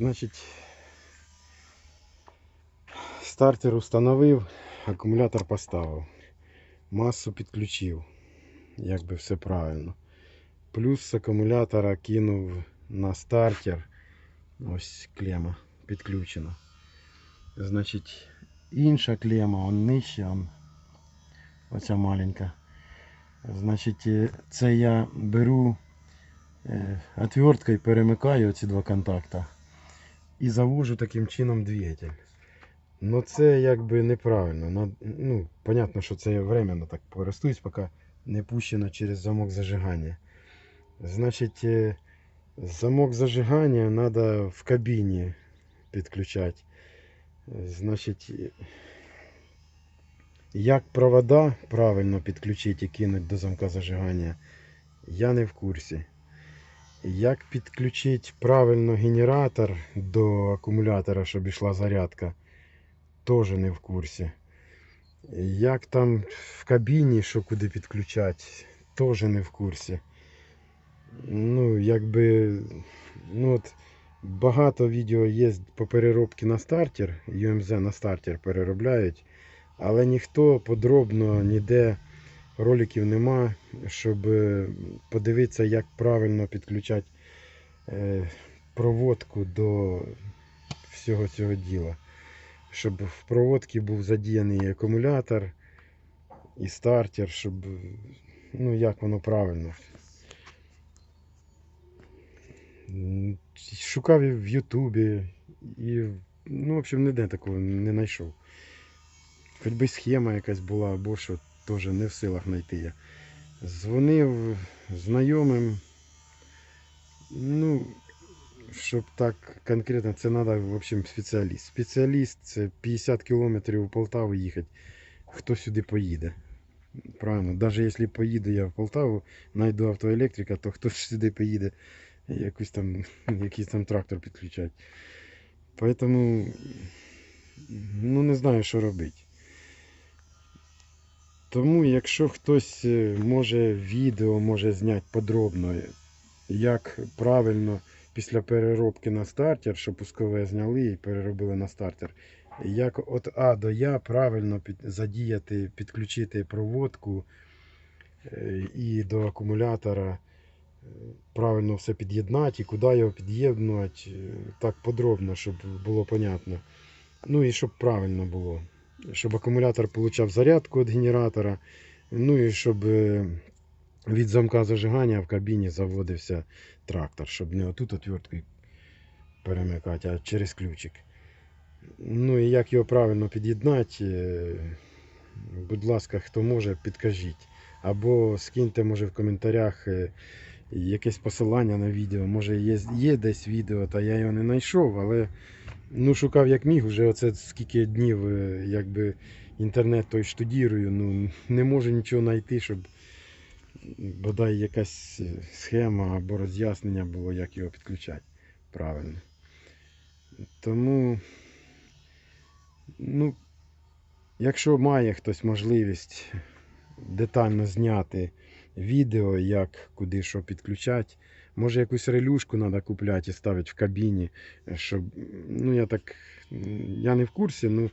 Значить, стартер установив, акумулятор поставив, масу підключив, якби все правильно. Плюс з акумулятора кинув на стартер. Ось клема підключена. Значить, інша клема, он нижче, он, оця маленька. Значить, е, це я беру е, отверткою перемикаю ці два контакта і завожу таким чином двигатель. Ну це якби неправильно. Ну, понятно, що це временно так користуюсь, поки не пущено через замок зажигання. Значить, е, замок зажигання треба в кабіні підключати. Значить, е, як провода правильно підключити і кинути до замка зажигання, я не в курсі. Як підключити правильно генератор до акумулятора, щоб йшла зарядка, теж не в курсі. Як там в кабіні, що куди підключати, теж не в курсі. Ну, якби, ну от, багато відео є по переробці на стартер, UMZ на стартер переробляють, але ніхто подробно ніде роликів нема, щоб е, подивитися, як правильно підключати е, проводку до всього цього діла. Щоб в проводці був задіяний акумулятор і стартер, щоб ну як воно правильно. Шукав і в Ютубі і ну, в общем, ніде такого не знайшов. Хоч би схема якась була, або що теж не в силах знайти я. Дзвонив знайомим. Ну, щоб так конкретно, це треба, в общем, спеціаліст. Спеціаліст це 50 кілометрів у Полтаву їхати. Хто сюди поїде? Правильно, навіть якщо поїду я в Полтаву, знайду автоелектрика, то хто сюди поїде якийсь там, якийсь там трактор підключати. Поэтому, ну не знаю, що робити. Тому, якщо хтось е, може відео може зняти подробно, як правильно після переробки на стартер, що пускове зняли і переробили на стартер, як від А до Я правильно задіяти, підключити проводку е, і до акумулятора, е, правильно все під'єднати, і куди його під'єднувати, так подробно, щоб було понятно. Ну і щоб правильно було щоб акумулятор получав зарядку від генератора. Ну і щоб е, від замка зажигання в кабіні заводився трактор, щоб не отут отверткою перемикати, а через ключик. Ну і як його правильно під'єднати, е, будь ласка, хто може, підкажіть. Або скиньте, може, в коментарях е, якесь посилання на відео. Може є, є десь відео, та я його не знайшов, але ну, шукав як міг, вже оце скільки днів е, якби інтернет той штудірую, ну не можу нічого знайти, щоб бодай якась е, схема або роз'яснення було, як його підключати правильно. Тому, ну, якщо має хтось можливість детально зняти відео, як куди що підключати, може якусь релюшку треба купляти і ставити в кабіні, щоб, ну я так, я не в курсі, ну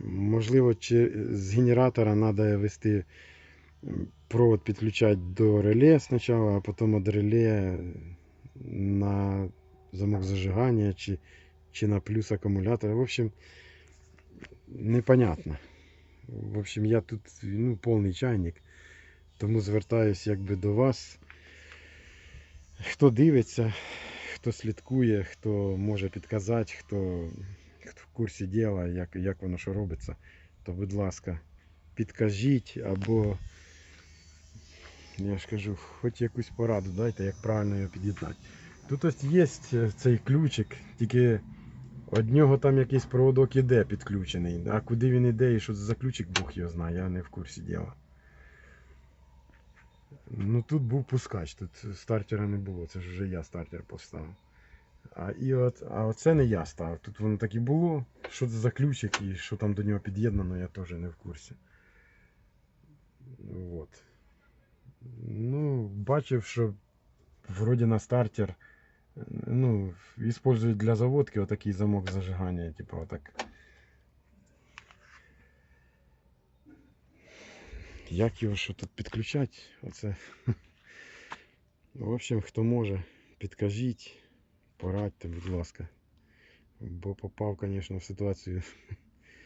можливо, чи з генератора треба вести провод підключати до реле спочатку, а потім від реле на замок зажигання чи, чи на плюс акумулятора. В общем, непонятно. В общем, я тут ну, повний чайник, тому звертаюсь якби до вас. Хто дивиться, хто слідкує, хто може підказати, хто, хто в курсі діла, як, як воно що робиться, то будь ласка, підкажіть або, я ж кажу, хоч якусь пораду дайте, як правильно його під'єднати. Тут ось є цей ключик, тільки від нього там якийсь проводок іде підключений. А куди він іде і що це за ключик, Бог його знає, я не в курсі діла. Ну тут був пускач, тут стартера не було, це ж вже я стартер поставив. А, і от, а оце не я ставив. Тут воно так і було. Що це за ключик і що там до нього під'єднано, я теж не в курсі. От. Ну, бачив, що вроді на стартер Ну, использують для заводки отакий замок зажигання, типу отак. Як його що тут підключати? Оце. В общем, хто може, підкажіть, порадьте, будь ласка. Бо попав, звісно, в ситуацію.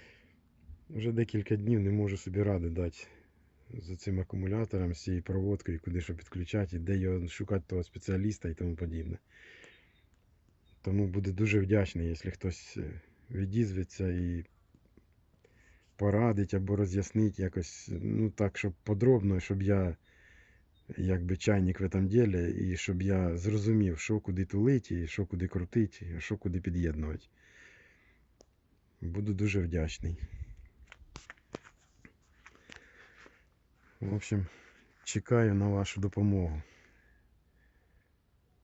Вже декілька днів не можу собі ради дати з цим акумулятором, з цією проводкою, куди що підключати, і де його шукати того спеціаліста і тому подібне. Тому буду дуже вдячний, якщо хтось е, відізветься і порадить або роз'яснить якось, ну так, щоб подробно, щоб я якби чайник в этом ділі, і щоб я зрозумів, що куди тулить, і що куди крутить, і що куди під'єднувати. Буду дуже вдячний. В общем, чекаю на вашу допомогу.